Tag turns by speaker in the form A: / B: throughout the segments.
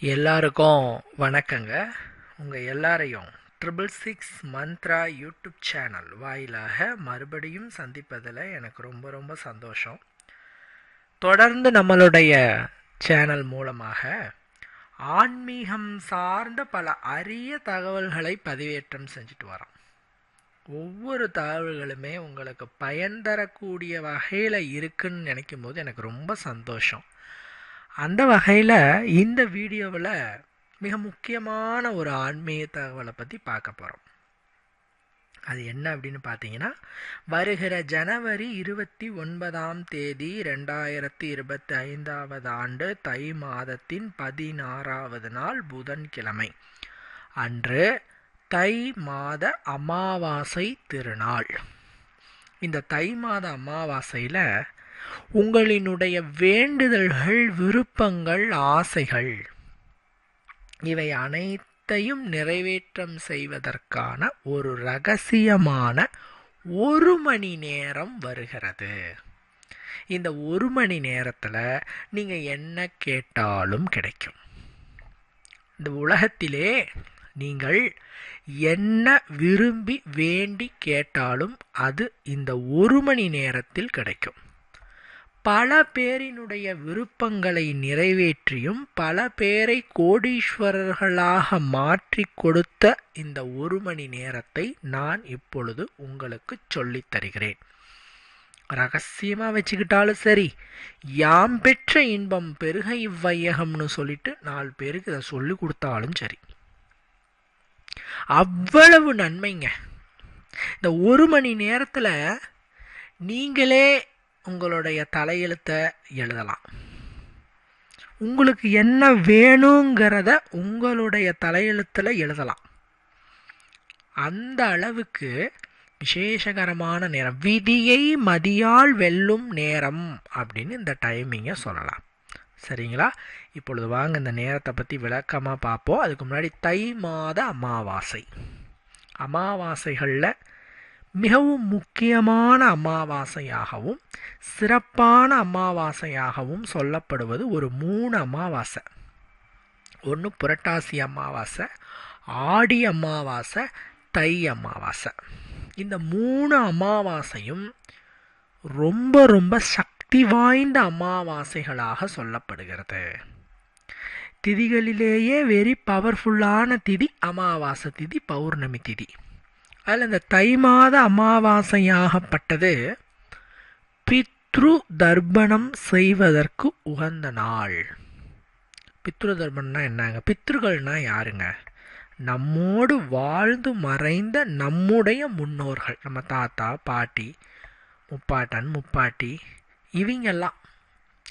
A: எல்லாருக்கும் வணக்கங்க. உங்கள் எல்லாரையும் triple six Mantra YouTube channel வாயிலாக மறுபடியும் சந்திப்பதில் எனக்கு ரொம்ப ரொம்ப சந்தோஷம். தொடர்ந்து நம்மளுடைய சேனல் மூலமாக ஆன்மீகம் சார்ந்த பல அரிய தகவல்களை பதிவேற்றம் செஞ்சுட்டு வரோம். ஒவ்வொரு தகவல்களுமே உங்களுக்கு பயன் தரக்கூடிய வகையில் இருக்குன்னு நினைக்கும் போது எனக்கு ரொம்ப சந்தோஷம். அந்த வகையில் இந்த வீடியோவில் மிக முக்கியமான ஒரு ஆன்மீக தகவலை பற்றி பார்க்க போகிறோம் அது என்ன அப்படின்னு பார்த்தீங்கன்னா வருகிற ஜனவரி இருபத்தி ஒன்பதாம் தேதி ரெண்டாயிரத்தி இருபத்தி ஐந்தாவது ஆண்டு தை மாதத்தின் பதினாறாவது நாள் புதன்கிழமை. அன்று தை மாத அமாவாசை திருநாள். இந்த தை மாத அமாவாசையில் உங்களினுடைய வேண்டுதல்கள் விருப்பங்கள் ஆசைகள் இவை அனைத்தையும் நிறைவேற்றம் செய்வதற்கான ஒரு ரகசியமான ஒரு மணி நேரம் வருகிறது. இந்த ஒரு மணி நேரத்தில் நீங்கள் என்ன கேட்டாலும் கிடைக்கும். இந்த உலகத்திலே நீங்கள் என்ன விரும்பி வேண்டி கேட்டாலும் அது இந்த ஒரு மணி நேரத்தில் கிடைக்கும். பல பேரினுடைய விருப்பங்களை நிறைவேற்றியும் பல பேரை கோடீஸ்வரர்களாக மாற்றி கொடுத்த இந்த ஒரு மணி நேரத்தை நான் இப்பொழுது உங்களுக்கு சொல்லித் தருகிறேன். ரகசியமாக வச்சுக்கிட்டாலும் சரி யாம் பெற்ற இன்பம் பெருக இவ்வையகம்னு சொல்லிட்டு நாலு பேருக்கு இதை சொல்லி கொடுத்தாலும் சரி. அவ்வளவு நன்மைங்க. இந்த ஒரு மணி நேரத்தில் நீங்களே உங்களுடைய தலையெழுத்தை எழுதலாம். உங்களுக்கு என்ன வேணுங்கிறத உங்களுடைய தலையெழுத்தில் எழுதலாம். அந்த அளவுக்கு விசேஷகரமான நேரம். விதியை மதியால் வெல்லும் நேரம் அப்படின்னு இந்த டைமிங்கை சொல்லலாம். சரிங்களா? இப்பொழுது வாங்க இந்த நேரத்தை பற்றி விளக்கமாக பார்ப்போம். அதுக்கு முன்னாடி தை மாத அமாவாசை. அமாவாசைகளில் மிகவும் முக்கியமான அமாவாசையாகவும் சிறப்பான அமாவாசையாகவும் சொல்லப்படுவது ஒரு மூணு அமாவாசை. ஒன்று புரட்டாசி அமாவாசை ஆடி அமாவாசை தை அமாவாசை. இந்த மூணு அமாவாசையும் ரொம்ப ரொம்ப சக்தி வாய்ந்த அமாவாசைகளாக சொல்லப்படுகிறது. திதிகளிலேயே வெரி பவர்ஃபுல்லான திதி அமாவாசை திதி பௌர்ணமி திதி. அதில் இந்த தை மாத அமாவாசையாகப்பட்டது. பித்ரு தர்ப்பணம் செய்வதற்கு உகந்த நாள். பித்ரு தர்ப்பணம்னா என்னங்க? பித்ருகள்னா யாருங்க? நம்மோடு வாழ்ந்து மறைந்த நம்முடைய முன்னோர்கள். நம்ம தாத்தா பாட்டி முப்பாட்டன் முப்பாட்டி இவங்கெல்லாம்.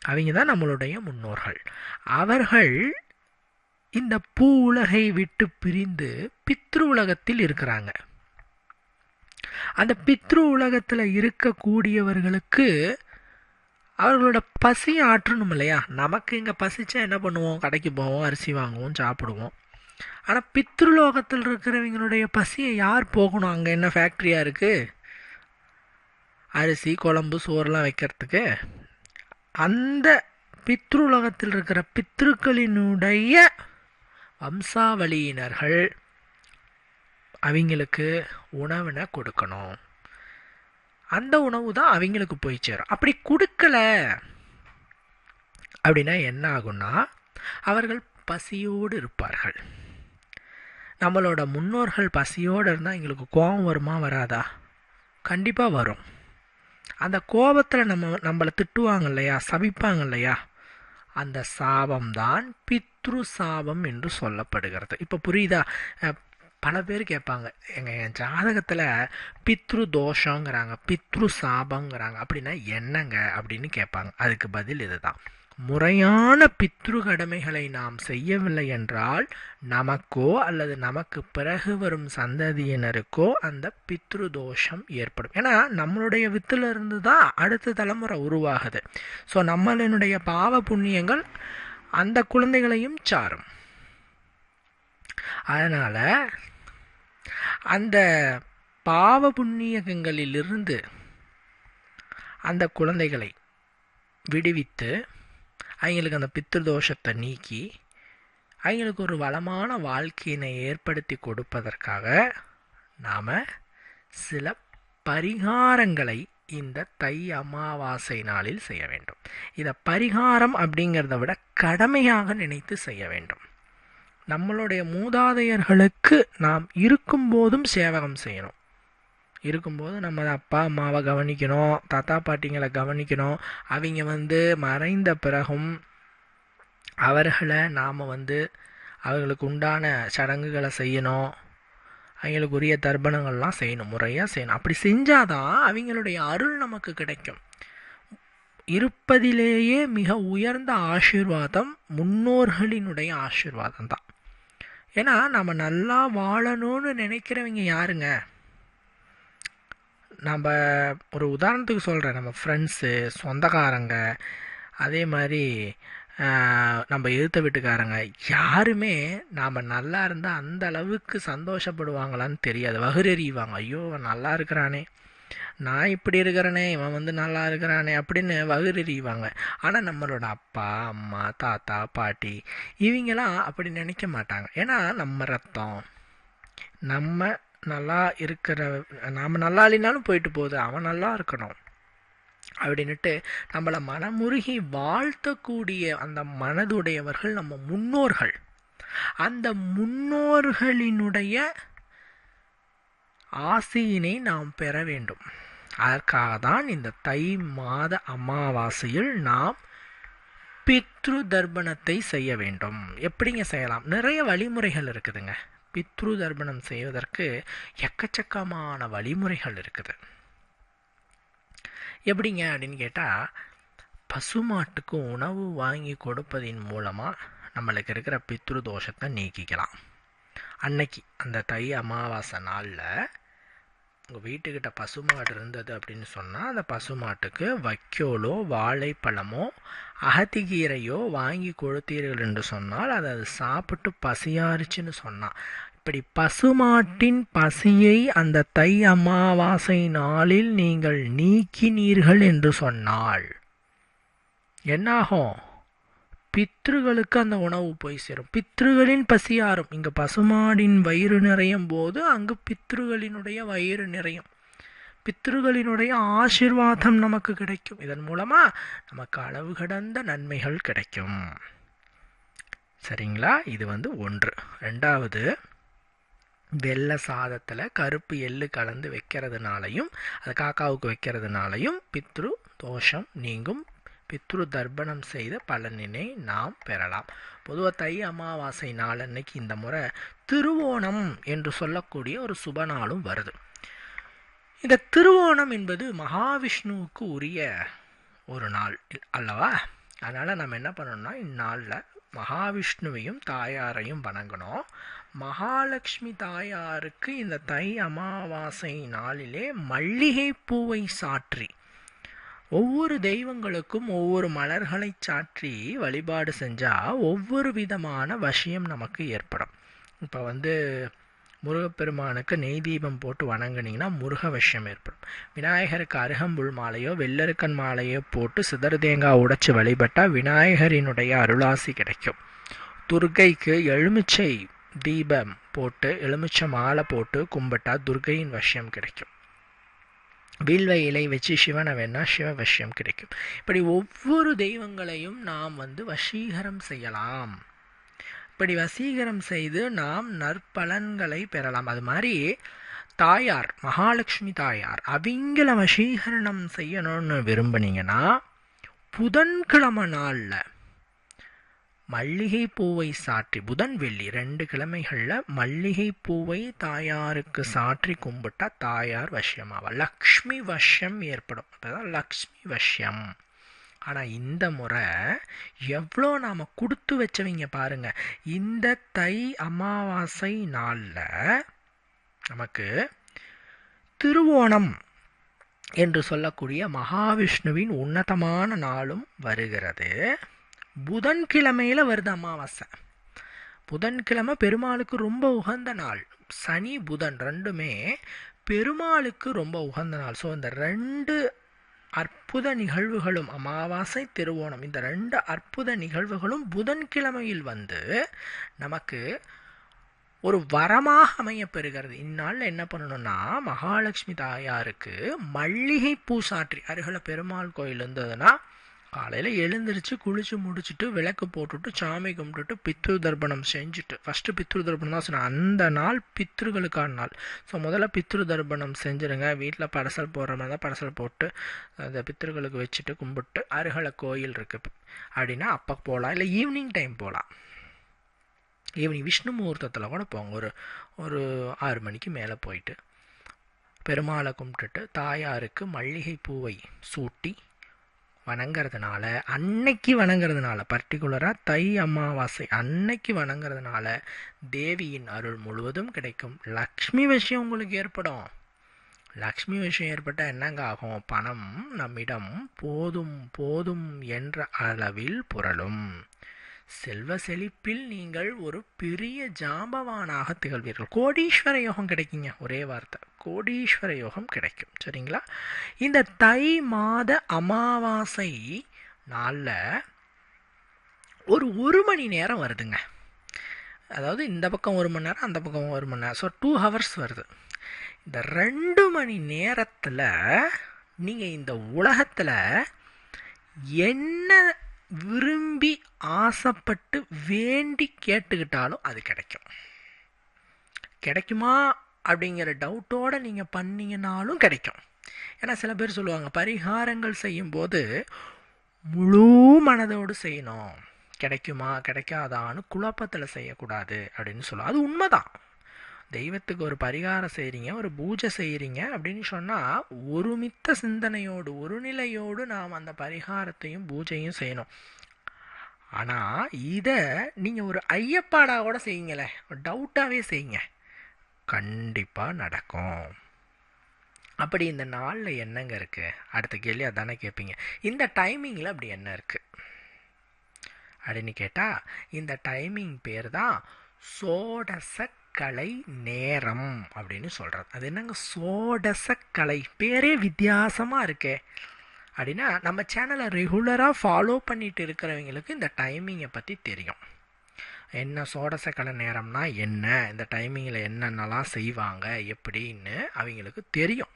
A: அவங்க தான் நம்மளுடைய முன்னோர்கள். அவர்கள் இந்த பூ உலகை விட்டு பிரிந்து பித்ரு உலகத்தில் இருக்கிறாங்க. அந்த பித்ரு உலகத்தில் இருக்கக்கூடியவர்களுக்கு அவர்களோட பசி ஆற்றணும் இல்லையா? நமக்கு இங்கே பசிச்சா என்ன பண்ணுவோம்? கடைக்கு போவோம் அரிசி வாங்குவோம் சாப்பிடுவோம். ஆனால் பித்ருலோகத்தில் இருக்கிறவங்களுடைய பசியை யார் போகணும்? அங்கே என்ன ஃபேக்ட்ரியாக இருக்குது அரிசி குழம்பு சோறுலாம் வைக்கிறதுக்கு. அந்த பித்ருலோகத்தில் இருக்கிற பித்ருக்களினுடைய வம்சாவளியினர்கள் அவங்களுக்கு உணவினை கொடுக்கணும். அந்த உணவு தான் அவங்களுக்கு போய் சேரும். அப்படி கொடுக்கல அப்படின்னா என்ன ஆகும்னா அவர்கள் பசியோடு இருப்பார்கள். நம்மளோட முன்னோர்கள் பசியோடு இருந்தால் எங்களுக்கு கோபம் வருமா வராதா? கண்டிப்பாக வரும். அந்த கோபத்தில் நம்ம நம்மளை திட்டுவாங்க இல்லையா? சபிப்பாங்க இல்லையா? அந்த சாபம் தான் பித்ரு சாபம் என்று சொல்லப்படுகிறது. இப்போ புரியுதா? பல பேர் கேட்பாங்க எங்கள் என் ஜாதகத்தில் பித்ரு தோஷங்கிறாங்க பித்ரு சாபங்கிறாங்க அப்படின்னா என்னங்க? அப்படின்னு கேட்பாங்க. அதுக்கு பதில் இதுதான். முறையான பித்ரு கடமைகளை நாம் செய்யவில்லை என்றால் நமக்கோ அல்லது நமக்கு பிறகு வரும் சந்ததியினருக்கோ அந்த பித்ரு தோஷம் ஏற்படும். ஏன்னா நம்மளுடைய வித்திலிருந்து தான் அடுத்த தலைமுறை உருவாகுது. ஸோ நம்மளினுடைய பாவ புண்ணியங்கள் அந்த குழந்தைகளையும் சாரும். அதனால் அந்த பாவ புண்ணியகங்களிலிருந்து அந்த குழந்தைகளை விடுவித்து அவங்களுக்கு அந்த பித்ரு தோஷத்தை நீக்கி அவங்களுக்கு ஒரு வளமான வாழ்க்கையினை ஏற்படுத்தி கொடுப்பதற்காக நாம் சில பரிகாரங்களை இந்த தை அமாவாசை நாளில் செய்ய வேண்டும். இதை பரிகாரம் அப்படிங்கிறத விட கடமையாக நினைத்து செய்ய வேண்டும். நம்மளுடைய மூதாதையர்களுக்கு நாம் இருக்கும்போதும் சேவகம் செய்யணும். இருக்கும்போது நம்ம அப்பா அம்மாவை கவனிக்கணும் தாத்தா பாட்டிங்களை கவனிக்கணும். அவங்க வந்து மறைந்த பிறகும் அவர்களை நாம் வந்து அவர்களுக்கு உண்டான சடங்குகளை செய்யணும். அவங்களுக்கு உரிய தர்ப்பணங்கள்லாம் செய்யணும் முறையாக செய்யணும். அப்படி செஞ்சாதான் அவங்களுடைய அருள் நமக்கு கிடைக்கும். இருப்பதிலேயே மிக உயர்ந்த ஆசீர்வாதம் முன்னோர்களினுடைய ஆசீர்வாதம் தான் ஏன்னா நம்ம நல்லா வாழணும்னு நினைக்கிறவங்க யாருங்க? நம்ம ஒரு உதாரணத்துக்கு சொல்கிறேன் நம்ம ஃப்ரெண்ட்ஸு சொந்தக்காரங்க அதே மாதிரி நம்ம எழுத்த வீட்டுக்காரங்க யாருமே நாம் நல்லா இருந்தால் அந்த அளவுக்கு சந்தோஷப்படுவாங்களான்னு தெரியாது. வகுரெறிவாங்க ஐயோ நல்லா இருக்கிறானே. நான் இப்படி இருக்கிறேனே இவன் வந்து நல்லா இருக்கிறானே அப்படின்னு வகுறிவாங்க ஆனால் நம்மளோட அப்பா அம்மா தாத்தா பாட்டி இவங்கெல்லாம் அப்படி நினைக்க மாட்டாங்க. ஏன்னா நம்ம ரத்தம். நம்ம நல்லா இருக்கிற நாம் நல்லா இல்லைனாலும் போயிட்டு போகுது. அவன் நல்லா இருக்கணும். அப்படின்னுட்டு நம்மளை மனமுருகி வாழ்த்தக்கூடிய அந்த மனதுடையவர்கள் நம்ம முன்னோர்கள். அந்த முன்னோர்களினுடைய ஆசையினை நாம் பெற வேண்டும். அதற்காக தான் இந்த தை மாத அமாவாசையில் நாம் பித்ரு தர்ப்பணத்தை செய்ய வேண்டும். எப்படிங்க செய்யலாம்? நிறைய வழிமுறைகள் இருக்குதுங்க. பித்ரு தர்ப்பணம் செய்வதற்கு எக்கச்சக்கமான வழிமுறைகள் இருக்குது. எப்படிங்க அப்படின்னு கேட்டால் பசுமாட்டுக்கு உணவு வாங்கி கொடுப்பதின் மூலமாக நம்மளுக்கு இருக்கிற பித்ரு தோஷத்தை நீக்கிக்கலாம். அன்னைக்கு அந்த தை அமாவாசை நாளில் உங்கள் வீட்டுக்கிட்ட பசுமாடு இருந்தது அப்படின்னு சொன்னால் அந்த பசுமாட்டுக்கு வைக்கோலோ வாழைப்பழமோ அகத்திக்கீரையோ வாங்கி கொடுத்தீர்கள் என்று சொன்னால் அதை அது சாப்பிட்டு பசியாரிச்சுன்னு சொன்னால் இப்படி பசுமாட்டின் பசியை அந்த தை அமாவாசை நாளில் நீங்கள் நீக்கினீர்கள் என்று சொன்னால் என்னாகும்? பித்ருகளுக்கு அந்த உணவு போய் சேரும். பித்ருகளின் பசியாரும் இங்கே பசுமாடின் வயிறு நிறையும் போது அங்கு பித்ருகளினுடைய வயிறு நிறையும். பித்ருகளினுடைய ஆசிர்வாதம் நமக்கு கிடைக்கும். இதன் மூலமாக நமக்கு அளவு கடந்த நன்மைகள் கிடைக்கும். சரிங்களா? இது வந்து ஒன்று. ரெண்டாவது வெள்ளை சாதத்தில் கருப்பு எள்ளு கலந்து வைக்கிறதுனாலையும் அது காக்காவுக்கு வைக்கிறதுனாலையும் பித்ரு தோஷம் நீங்கும். பித்ரு தர்ப்பணம் செய்த பலனினை நாம் பெறலாம். பொதுவாக தை அமாவாசை நாள் அன்னைக்கு இந்த முறை திருவோணம் என்று சொல்லக்கூடிய ஒரு சுப நாளும் வருது. இந்த திருவோணம் என்பது மகாவிஷ்ணுவுக்கு உரிய ஒரு நாள் அல்லவா? அதனால் நம்ம என்ன பண்ணணும்னா இந்நாளில் மகாவிஷ்ணுவையும் தாயாரையும் வணங்கணும். மகாலட்சுமி தாயாருக்கு இந்த தை அமாவாசை நாளிலே மல்லிகை பூவை சாற்றி ஒவ்வொரு தெய்வங்களுக்கும் ஒவ்வொரு மலர்களை சாற்றி வழிபாடு செஞ்சால் ஒவ்வொரு விதமான வசியம் நமக்கு ஏற்படும். இப்போ வந்து முருகப்பெருமானுக்கு நெய் தீபம் போட்டு வணங்குனீங்கன்னா முருக விஷயம் ஏற்படும். விநாயகருக்கு அருகம்புல் மாலையோ வெள்ளருக்கன் மாலையோ போட்டு சிதறு தேங்காய் உடைச்சி வழிபட்டால் விநாயகரினுடைய அருளாசி கிடைக்கும். துர்கைக்கு எலுமிச்சை தீபம் போட்டு எலுமிச்சை மாலை போட்டு கும்பிட்டா துர்கையின் விஷயம் கிடைக்கும். வில்வ இலை வச்சு சிவனை வேணால் சிவவசியம் கிடைக்கும். இப்படி ஒவ்வொரு தெய்வங்களையும் நாம் வந்து வசீகரம் செய்யலாம். இப்படி வசீகரம் செய்து நாம் நற்பலன்களை பெறலாம். அது மாதிரி தாயார் மகாலட்சுமி தாயார் அவங்கள வசீகரணம் செய்யணும்னு விரும்புனீங்கன்னா புதன்கிழமை நாளில் மல்லிகை பூவை சாற்றி புதன் வெள்ளி ரெண்டு கிழமைகளில் மல்லிகை பூவை தாயாருக்கு சாற்றி கும்பிட்டா தாயார் வசியமாவா லக்ஷ்மி வசியம் ஏற்படும். அப்போதான் லக்ஷ்மி வசியம் ஆனால் இந்த முறை எவ்வளோ நாம் கொடுத்து வச்சவங்க பாருங்க. இந்த தை அமாவாசை நாளில் நமக்கு திருவோணம் என்று சொல்லக்கூடிய மகாவிஷ்ணுவின் உன்னதமான நாளும் வருகிறது. புதன்கிழமையில் வருது அமாவாசை. புதன்கிழமை பெருமாளுக்கு ரொம்ப உகந்த நாள். சனி புதன் ரெண்டுமே பெருமாளுக்கு ரொம்ப உகந்த நாள். ஸோ இந்த ரெண்டு அற்புத நிகழ்வுகளும் அமாவாசை திருவோணம் இந்த ரெண்டு அற்புத நிகழ்வுகளும் புதன்கிழமையில் வந்து நமக்கு ஒரு வரமாக அமையப்பெறுகிறது. இந்நாளில் என்ன பண்ணணும்னா மகாலட்சுமி தாயாருக்கு மல்லிகை பூ சாற்றி அருகில் பெருமாள் கோயில் இருந்ததுன்னா காலையில் எழுந்திரிச்சு குளிச்சு முடிச்சுட்டு விளக்கு போட்டுட்டு சாமி கும்பிட்டுட்டு பித்ரு தர்ப்பணம் செஞ்சுட்டு. ஃபஸ்ட்டு பித்ரு தர்ப்பணம் தான் சொன்னேன். அந்த நாள் பித்ருகளுக்கான நாள். ஸோ முதல்ல பித்ரு தர்ப்பணம் செஞ்சுருங்க. வீட்டில் படசல் போடுற மாதிரி தான் படசல் போட்டு அந்த பித்ருகளுக்கு வச்சுட்டு கும்பிட்டு அருகலை கோயில் இருக்குது அப்படின்னா அப்போ போகலாம் இல்லை ஈவினிங் டைம் போகலாம் ஈவினிங் விஷ்ணு முகூர்த்தத்தில் கூட போங்க. ஒரு ஒரு ஆறு மணிக்கு மேலே போயிட்டு பெருமாளை கும்பிட்டுட்டு தாயாருக்கு மல்லிகை பூவை சூட்டி வணங்குறதுனால அன்னைக்கு வணங்குறதுனால பர்டிகுலராக தை அமாவாசை அன்னைக்கு வணங்குறதுனால தேவியின் அருள் முழுவதும் கிடைக்கும். லக்ஷ்மி விஷயம் உங்களுக்கு ஏற்படும். லக்ஷ்மி விஷயம் ஏற்பட்டால் என்னங்க ஆகும்? பணம் நம்மிடம் போதும் போதும் என்ற அளவில் புரளும். செல்வ செழிப்பில் நீங்கள் ஒரு பெரிய ஜாம்பவானாக திகழ்வீர்கள். கோடீஸ்வர யோகம் கிடைக்குங்க ஒரே வார்த்தை. கோடீஸ்வர யோகம் கிடைக்கும் சரிங்களா? இந்த தை மாத அமாவாசை நாளில் ஒரு ஒரு மணி நேரம் வருதுங்க. அதாவது இந்த பக்கம் ஒரு மணி நேரம் அந்த பக்கம் ஒரு மணி நேரம். ஸோ டூ ஹவர்ஸ் வருது. இந்த ரெண்டு மணி நேரத்தில் நீங்கள் இந்த உலகத்தில் என்ன விரும்பி ஆசைப்பட்டு வேண்டி கேட்டுக்கிட்டாலும் அது கிடைக்கும். கிடைக்குமா அப்படிங்கிற டவுட்டோடு நீங்கள் பண்ணீங்கனாலும் கிடைக்கும். ஏன்னா சில பேர் சொல்லுவாங்க பரிகாரங்கள் செய்யும்போது முழு மனதோடு செய்யணும். கிடைக்குமா கிடைக்காதான்னு குழப்பத்தில் செய்யக்கூடாது அப்படின்னு சொல்லுவோம் அது உண்மைதான். தெய்வத்துக்கு ஒரு பரிகாரம் செய்கிறீங்க ஒரு பூஜை செய்கிறீங்க அப்படின்னு சொன்னால் ஒருமித்த சிந்தனையோடு ஒரு நிலையோடு நாம் அந்த பரிகாரத்தையும் பூஜையும் செய்யணும். ஆனால் இதை நீங்கள் ஒரு ஐயப்பாடாக கூட செய்யுங்களேன் டவுட்டாகவே செய்யுங்க. கண்டிப்பாக நடக்கும். அப்படி இந்த நாளில் என்னங்க இருக்குது அடுத்த கேள்வி அதானே கேட்பீங்க இந்த டைமிங்கில் அப்படி என்ன இருக்குது அப்படின்னு கேட்டால் இந்த டைமிங் பேர் தான் கலை நேரம் அப்படின்னு சொல்கிறது அது என்னங்க? சோடசக்கலை பேரே வித்தியாசமாக இருக்கே. அப்படின்னா நம்ம சேனலை ரெகுலராக ஃபாலோ பண்ணிட்டு இருக்கிறவங்களுக்கு இந்த டைமிங்கை பற்றி தெரியும். என்ன சோடசக்கலை நேரம்னா என்ன? இந்த டைமிங்கில் என்னென்னலாம் செய்வாங்க? எப்படின்னு அவங்களுக்கு தெரியும்.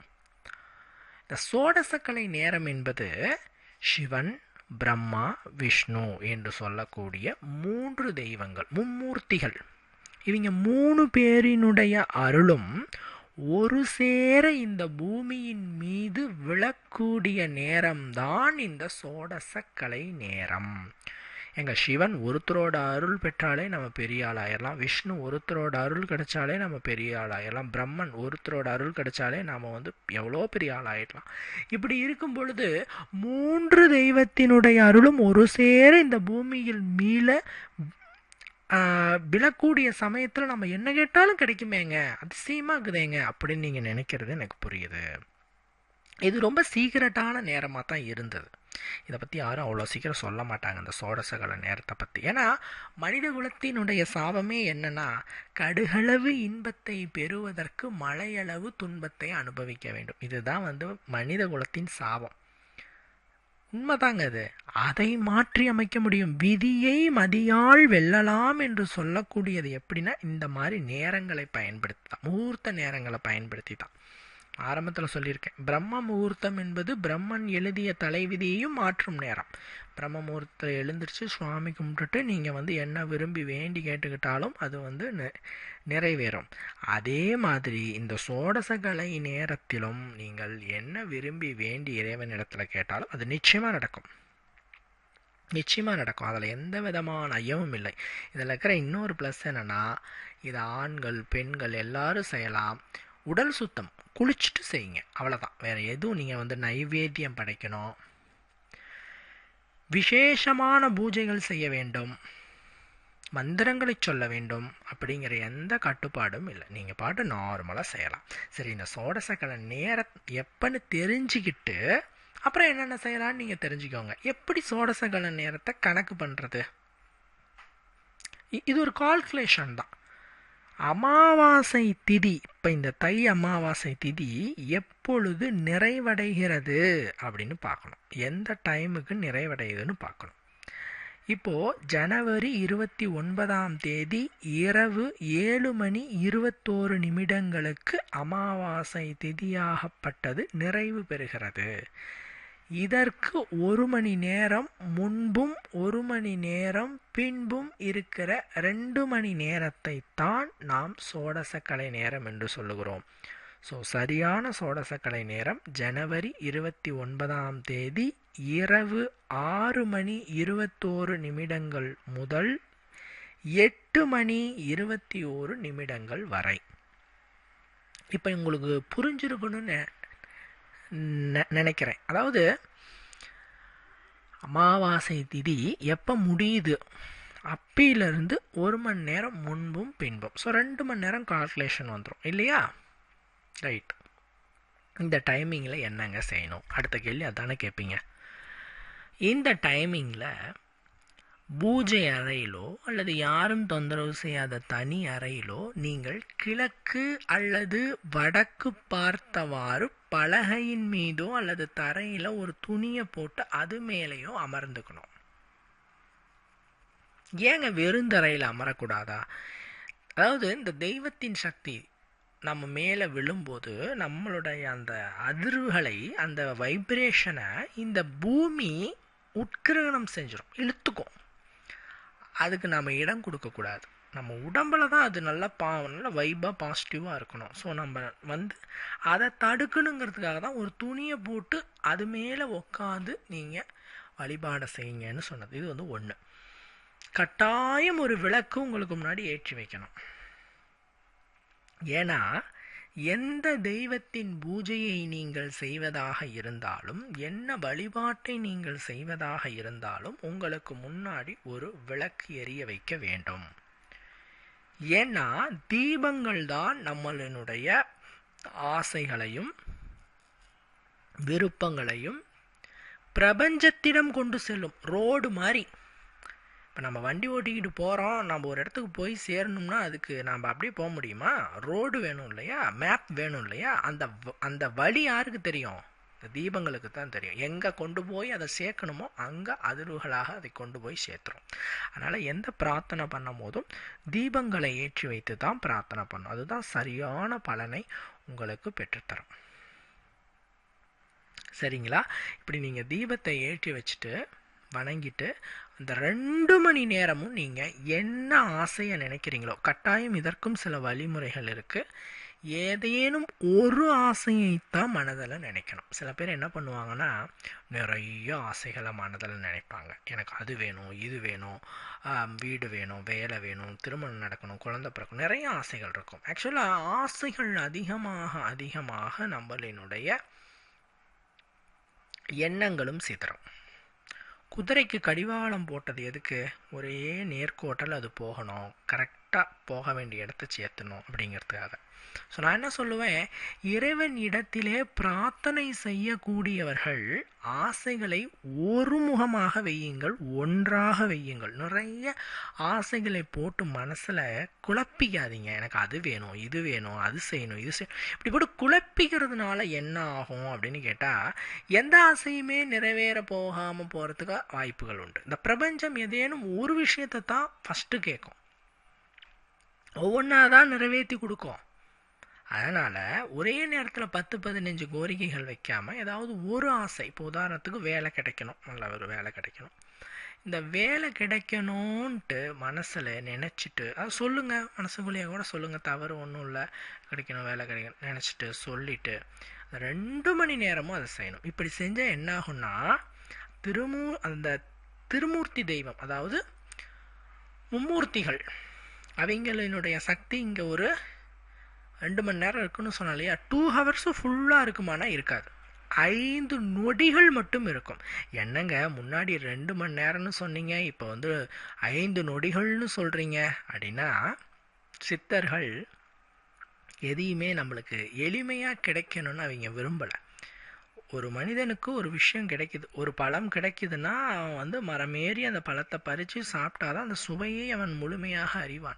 A: இந்த சோடசக்கலை நேரம் என்பது சிவன் பிரம்மா விஷ்ணு என்று சொல்லக்கூடிய மூன்று தெய்வங்கள் மும்மூர்த்திகள். இவங்க மூணு பேரினுடைய அருளும் ஒரு சேர இந்த பூமியின் மீது விழக்கூடிய நேரம்தான் இந்த சோடசக்கலை நேரம். எங்கள் சிவன் ஒருத்தரோட அருள் பெற்றாலே நம்ம பெரிய ஆள் விஷ்ணு ஒருத்தரோட அருள் கிடைச்சாலே நம்ம பெரிய ஆள் பிரம்மன் ஒருத்தரோட அருள் கிடைச்சாலே நாம் வந்து எவ்வளோ பெரிய ஆளாயிடலாம் இப்படி இருக்கும் பொழுது மூன்று தெய்வத்தினுடைய அருளும் ஒரு சேர இந்த பூமியில் மீள விழக்கூடிய சமயத்தில் நம்ம என்ன கேட்டாலும் கிடைக்குமேங்க. அதிசயமாக இருக்குதேங்க அப்படின்னு நீங்கள் நினைக்கிறது எனக்கு புரியுது. இது ரொம்ப சீக்கிரட்டான நேரமாக தான் இருந்தது. இதை பற்றி யாரும் அவ்வளோ சீக்கிரம் சொல்ல மாட்டாங்க இந்த சோடசகல நேரத்தை பற்றி ஏன்னா மனித குலத்தினுடைய சாபமே என்னென்னா கடுகளவு இன்பத்தை பெறுவதற்கு மழையளவு துன்பத்தை அனுபவிக்க வேண்டும். இதுதான் வந்து மனித குலத்தின் சாபம். உண்மைதாங்க அது. அதை மாற்றி அமைக்க முடியும். விதியை மதியால் வெல்லலாம் என்று சொல்லக்கூடியது எப்படின்னா இந்த மாதிரி நேரங்களை பயன்படுத்தி தான் முகூர்த்த நேரங்களை பயன்படுத்தி தான் ஆரம்பத்தில் சொல்லியிருக்கேன். பிரம்ம முகூர்த்தம் என்பது பிரம்மன் எழுதிய தலைவிதியையும் மாற்றும் நேரம். பிரம்ம எழுந்திரிச்சு சுவாமி கும்பிட்டுட்டு நீங்கள் வந்து என்ன விரும்பி வேண்டி கேட்டுக்கிட்டாலும் அது வந்து நிறைவேறும். அதே மாதிரி இந்த சோடசகலை நேரத்திலும் நீங்கள் என்ன விரும்பி வேண்டி இறைவனிடத்தில் கேட்டாலும் அது நிச்சயமாக நடக்கும். நிச்சயமாக நடக்கும். அதில் எந்த விதமான ஐயமும் இல்லை. இதில் இருக்கிற இன்னொரு ப்ளஸ் என்னென்னா இது ஆண்கள் பெண்கள் எல்லாரும் செய்யலாம். உடல் சுத்தம் குளிச்சுட்டு செய்யுங்க. அவ்வளோதான் வேறு எதுவும் நீங்கள் வந்து நைவேத்தியம் படைக்கணும். விசேஷமான பூஜைகள் செய்ய வேண்டும். மந்திரங்களை சொல்ல வேண்டும். அப்படிங்கிற எந்த கட்டுப்பாடும் இல்லை. நீங்கள் பாட்டு நார்மலாக செய்யலாம். சரி இந்த சோடசக்கலை நேர எப்பன்னு தெரிஞ்சுக்கிட்டு அப்புறம் என்னென்ன செய்யலாம்னு நீங்கள் தெரிஞ்சுக்கோங்க. எப்படி சோடசக்கலை நேரத்தை கணக்கு பண்ணுறது இது ஒரு கால்குலேஷன் தான். அமாவாசை திதி. இப்போ இந்த தை அமாவாசை திதி எப்பொழுது நிறைவடைகிறது அப்படின்னு பார்க்கணும். எந்த டைமுக்கு நிறைவடையுதுன்னு பார்க்கணும். இப்போது ஜனவரி இருபத்தி ஒன்பதாம் தேதி இரவு ஏழு மணி இருபத்தோரு நிமிடங்களுக்கு அமாவாசை திதியாகப்பட்டது நிறைவு பெறுகிறது. இதற்கு ஒரு மணி நேரம் முன்பும் ஒரு மணி நேரம் பின்பும் இருக்கிற ரெண்டு மணி நேரத்தை தான் நாம் சோடசக்கலை நேரம் என்று சொல்லுகிறோம். ஸோ சரியான சோடசக்கலை நேரம் ஜனவரி இருபத்தி ஒன்பதாம் தேதி இரவு ஆறு மணி இருபத்தோரு நிமிடங்கள் முதல் எட்டு மணி இருபத்தி ஓரு நிமிடங்கள் வரை. இப்போ உங்களுக்கு புரிஞ்சிருக்கணும்னு நினைக்கிறேன். அதாவது அமாவாசை திதி எப்போ முடியுது? அப்பிலிருந்து ஒரு மணி நேரம் முன்பும் பின்பும். ஸோ ரெண்டு மணி நேரம் கால்குலேஷன் வந்துடும் இல்லையா? ரைட் இந்த டைமிங்கில் என்னங்க செய்யணும்? அடுத்த கேள்வி அதானே கேட்பீங்க இந்த டைமிங்கில் பூஜை அறையிலோ அல்லது யாரும் தொந்தரவு செய்யாத தனி அறையிலோ நீங்கள் கிழக்கு அல்லது வடக்கு பார்த்தவாறு பலகையின் மீதோ அல்லது தரையில் ஒரு துணியை போட்டு அது மேலேயோ அமர்ந்துக்கணும். ஏங்க வெறுந்தரையில் அமரக்கூடாதா? அதாவது இந்த தெய்வத்தின் சக்தி நம்ம மேலே விழும்போது நம்மளுடைய அந்த அதிர்வுகளை அந்த வைப்ரேஷனை இந்த பூமி உட்கிரகணம் செஞ்சிடும் இழுத்துக்கும். அதுக்கு நம்ம இடம் கொடுக்கக்கூடாது நம்ம உடம்பில் தான் அது நல்லா பா நல்லா வைப்பாக பாசிட்டிவாக இருக்கணும். ஸோ நம்ம வந்து அதை தடுக்கணுங்கிறதுக்காக தான் ஒரு துணியை போட்டு அது மேலே உக்காந்து நீங்கள் வழிபாடை செய்யுங்கன்னு சொன்னது. இது வந்து ஒன்று கட்டாயம் ஒரு விளக்கு உங்களுக்கு முன்னாடி ஏற்றி வைக்கணும். ஏன்னா எந்த தெய்வத்தின் பூஜையை நீங்கள் செய்வதாக இருந்தாலும் என்ன வழிபாட்டை நீங்கள் செய்வதாக இருந்தாலும் உங்களுக்கு முன்னாடி ஒரு விளக்கு எரிய வைக்க வேண்டும். ஏன்னா தீபங்கள் தான் நம்மளினுடைய ஆசைகளையும் விருப்பங்களையும் பிரபஞ்சத்திடம் கொண்டு செல்லும் ரோடு மாதிரி இப்போ நம்ம வண்டி ஓட்டிக்கிட்டு போகிறோம் நம்ம ஒரு இடத்துக்கு போய் சேரணும்னா அதுக்கு நம்ம அப்படியே போக முடியுமா? ரோடு வேணும் இல்லையா? மேப் வேணும் இல்லையா? அந்த அந்த வழி யாருக்கு தெரியும்? இந்த தீபங்களுக்கு தான் தெரியும். எங்கே கொண்டு போய் அதை சேர்க்கணுமோ அங்கே அதிர்வுகளாக அதை கொண்டு போய் சேர்த்துரும். அதனால் எந்த பிரார்த்தனை பண்ணும் போதும் தீபங்களை ஏற்றி வைத்து தான் பிரார்த்தனை பண்ணும். அதுதான் சரியான பலனை உங்களுக்கு பெற்றுத்தரும். சரிங்களா? இப்படி நீங்கள் தீபத்தை ஏற்றி வச்சுட்டு வணங்கிட்டு அந்த ரெண்டு மணி நேரமும் நீங்கள் என்ன ஆசையை நினைக்கிறீங்களோ கட்டாயம் இதற்கும் சில வழிமுறைகள் இருக்குது ஏதேனும் ஒரு ஆசையைத்தான் மனதில் நினைக்கணும். சில பேர் என்ன பண்ணுவாங்கன்னா நிறைய ஆசைகளை மனதில் நினைப்பாங்க. எனக்கு அது வேணும் இது வேணும் வீடு வேணும் வேலை வேணும் திருமணம் நடக்கணும் குழந்தை பிறக்கணும் நிறைய ஆசைகள் இருக்கும். ஆக்சுவலாக ஆசைகள் அதிகமாக அதிகமாக நம்மளினுடைய எண்ணங்களும் சிதறும். குதிரைக்கு கடிவாளம் போட்டது எதுக்கு? ஒரே நேர்கோட்டில் அது போகணும். கரெக்டாக போக வேண்டிய இடத்தை சேர்த்தணும் அப்படிங்கிறதுக்காக. ஸோ நான் என்ன சொல்லுவேன்? இறைவன் இடத்திலே பிரார்த்தனை செய்யக்கூடியவர்கள் ஆசைகளை ஒருமுகமாக வையுங்கள் ஒன்றாக வையுங்கள். நிறைய ஆசைகளை போட்டு மனசில் குழப்பிக்காதீங்க. எனக்கு அது வேணும் இது வேணும் அது செய்யணும் இது செய்யணும். இப்படி போட்டு குழப்பிக்கிறதுனால என்ன ஆகும் அப்படின்னு கேட்டால் எந்த ஆசையுமே நிறைவேற போகாமல் போகிறதுக்கு வாய்ப்புகள் உண்டு. இந்த பிரபஞ்சம் ஏதேனும் ஒரு விஷயத்தை தான் ஃபஸ்ட்டு கேட்கும் ஒவ்வொன்றா தான் நிறைவேற்றி கொடுக்கும். அதனால் ஒரே நேரத்தில் பத்து பதினஞ்சு கோரிக்கைகள் வைக்காமல் ஏதாவது ஒரு ஆசை இப்போ உதாரணத்துக்கு வேலை கிடைக்கணும் நல்ல ஒரு வேலை கிடைக்கணும். இந்த வேலை கிடைக்கணும்ன்ட்டு மனசில் நினச்சிட்டு அது சொல்லுங்கள் மனசுக்குள்ளேயே கூட சொல்லுங்கள் தவறு ஒன்றும் இல்லை கிடைக்கணும் வேலை கிடைக்கணும் நினச்சிட்டு சொல்லிவிட்டு ரெண்டு மணி நேரமும் அதை செய்யணும். இப்படி செஞ்சால் என்னாகும்னா திருமூ அந்த திருமூர்த்தி தெய்வம் அதாவது மும்மூர்த்திகள் அவங்களினுடைய சக்தி இங்கே ஒரு ரெண்டு மணி நேரம் இருக்குன்னு சொன்னால் இல்லையா டூ ஹவர்ஸும் ஃபுல்லாக இருக்குமானா இருக்காது. ஐந்து நொடிகள் மட்டும் இருக்கும். என்னங்க முன்னாடி ரெண்டு மணி நேரம்னு சொன்னீங்க இப்போ வந்து ஐந்து நொடிகள்னு சொல்கிறீங்க அப்படின்னா சித்தர்கள் எதையுமே நம்மளுக்கு எளிமையாக கிடைக்கணும்னு அவங்க விரும்பலை. ஒரு மனிதனுக்கு ஒரு விஷயம் கிடைக்குது. ஒரு பழம் கிடைக்குதுன்னா அவன் வந்து மரமேறி அந்த பழத்தை பறித்து சாப்பிட்டாதான் அந்த சுவையை அவன் முழுமையாக அறிவான்.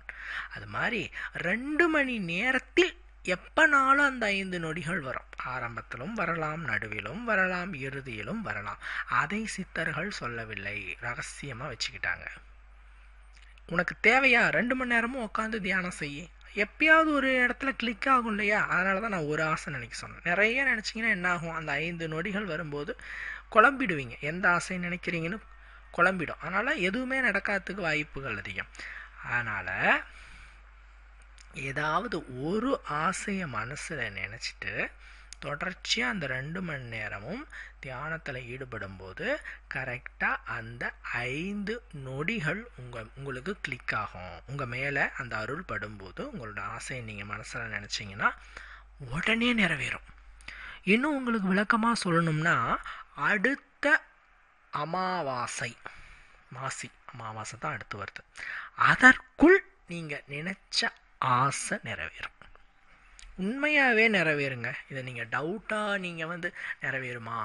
A: அது மாதிரி ரெண்டு மணி நேரத்தில் எப்பனாலும் அந்த ஐந்து நொடிகள் வரும். ஆரம்பத்திலும் வரலாம் நடுவிலும் வரலாம் இறுதியிலும் வரலாம். அதை சித்தர்கள் சொல்லவில்லை. ரகசியமாக வச்சுக்கிட்டாங்க. உனக்கு தேவையா? ரெண்டு மணி நேரமும் உட்காந்து தியானம் செய்ய. எப்பயாவது ஒரு இடத்துல கிளிக் ஆகும் இல்லையா? அதனால தான் நான் ஒரு ஆசை நினைக்க சொன்னேன். நிறைய நினச்சிங்கன்னா என்ன ஆகும்? அந்த ஐந்து நொடிகள் வரும்போது குழம்பிடுவீங்க. எந்த ஆசையை நினைக்கிறீங்கன்னு குழம்பிடும். அதனால் எதுவுமே நடக்காததுக்கு வாய்ப்புகள் அதிகம். அதனால் ஏதாவது ஒரு ஆசையை மனசில் நினச்சிட்டு தொடர்ச்சியாக அந்த ரெண்டு மணி நேரமும் தியானத்தில் ஈடுபடும்போது கரெக்டாக அந்த ஐந்து நொடிகள் உங்கள் உங்களுக்கு கிளிக் ஆகும். உங்கள் மேலே அந்த அருள் படும்போது உங்களோட ஆசையை நீங்கள் மனசில் நினச்சிங்கன்னா உடனே நிறைவேறும். இன்னும் உங்களுக்கு விளக்கமாக சொல்லணும்னா அடுத்த அமாவாசை மாசி அமாவாசை தான் அடுத்து வருது. அதற்குள் நீங்கள் நினச்ச ஆசை நிறைவேறும். உண்மையாகவே நிறைவேறுங்க. இதை நீங்கள் டவுட்டாக நீங்கள் வந்து நிறைவேறுமா?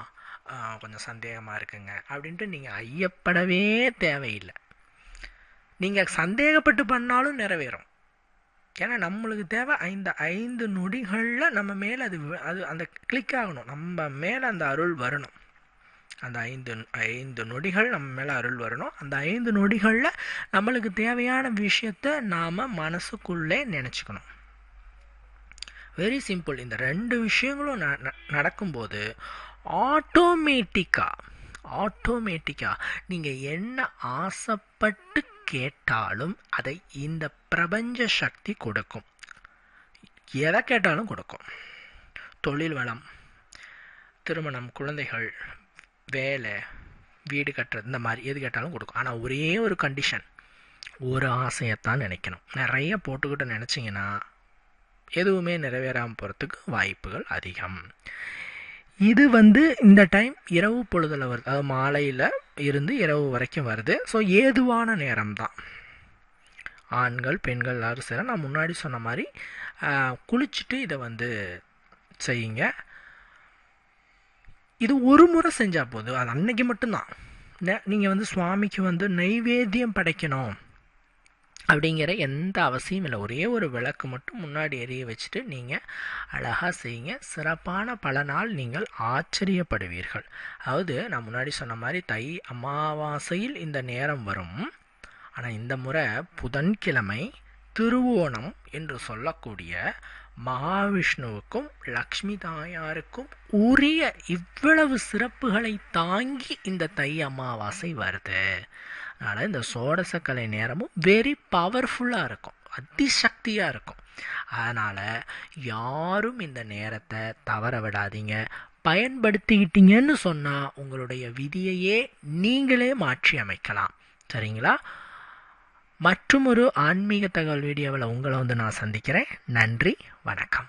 A: கொஞ்சம் சந்தேகமாக இருக்குங்க. அப்படின்ட்டு நீங்கள் ஐயப்படவே தேவையில்லை. நீங்கள் சந்தேகப்பட்டு பண்ணாலும் நிறைவேறும். ஏன்னா நம்மளுக்கு தேவை ஐந்து ஐந்து நொடிகளில் நம்ம மேலே அது அது அந்த கிளிக் ஆகணும். நம்ம மேலே அந்த அருள் வரணும். அந்த ஐந்து ஐந்து நொடிகள் நம்ம மேலே அருள் வரணும். அந்த ஐந்து நொடிகளில் நம்மளுக்கு தேவையான விஷயத்த நாம் மனசுக்குள்ளே நினச்சிக்கணும். வெரி சிம்பிள் இந்த ரெண்டு விஷயங்களும் நடக்கும்போது ஆட்டோமேட்டிக்காக ஆட்டோமேட்டிக்காக நீங்கள் என்ன ஆசைப்பட்டு கேட்டாலும் அதை இந்த பிரபஞ்ச சக்தி கொடுக்கும். எதை கேட்டாலும் கொடுக்கும். தொழில் வளம் திருமணம் குழந்தைகள் வேலை வீடு கட்டுறது இந்த மாதிரி எது கேட்டாலும் கொடுக்கும். ஆனால் ஒரே ஒரு கண்டிஷன் ஒரு ஆசையைத்தான் நினைக்கணும். நிறைய போட்டுக்கிட்டு நினச்சிங்கன்னா எதுவுமே நிறைவேறாமல் போகிறதுக்கு வாய்ப்புகள் அதிகம். இது வந்து இந்த டைம் இரவு பொழுதில் வருது அதாவது மாலையில் இருந்து இரவு வரைக்கும் வருது. ஸோ ஏதுவான நேரம் தான் ஆண்கள் பெண்கள் எல்லாரும் சரி நான் முன்னாடி சொன்ன மாதிரி குளிச்சுட்டு இதை வந்து செய்யுங்க. இது ஒரு முறை செஞ்சால் போதும். அது அன்னைக்கு மட்டும்தான். நீங்கள் வந்து சுவாமிக்கு வந்து நைவேத்தியம் படைக்கணும். அப்படிங்கிற எந்த அவசியம் இல்லை. ஒரே ஒரு விளக்கு மட்டும் முன்னாடி எரிய வச்சுட்டு நீங்கள் அழகாக செய்யுங்க. சிறப்பான பல நாள் நீங்கள் ஆச்சரியப்படுவீர்கள். அதாவது நான் முன்னாடி சொன்ன மாதிரி தை அமாவாசையில் இந்த நேரம் வரும். ஆனால் இந்த முறை புதன்கிழமை திருவோணம் என்று சொல்லக்கூடிய மகாவிஷ்ணுவுக்கும் லக்ஷ்மி தாயாருக்கும் உரிய இவ்வளவு சிறப்புகளை தாங்கி இந்த தை அமாவாசை வருது. அதனால் இந்த சோடசக்கலை நேரமும் வெரி பவர்ஃபுல்லாக இருக்கும். அதிசக்தியாக இருக்கும். அதனால் யாரும் இந்த நேரத்தை தவற விடாதீங்க. பயன்படுத்திக்கிட்டீங்கன்னு சொன்னால் உங்களுடைய விதியையே நீங்களே மாற்றி அமைக்கலாம். சரிங்களா? மற்றும் ஒரு ஆன்மீக தகவல் வீடியோவில் உங்களை வந்து நான் சந்திக்கிறேன். நன்றி வணக்கம்.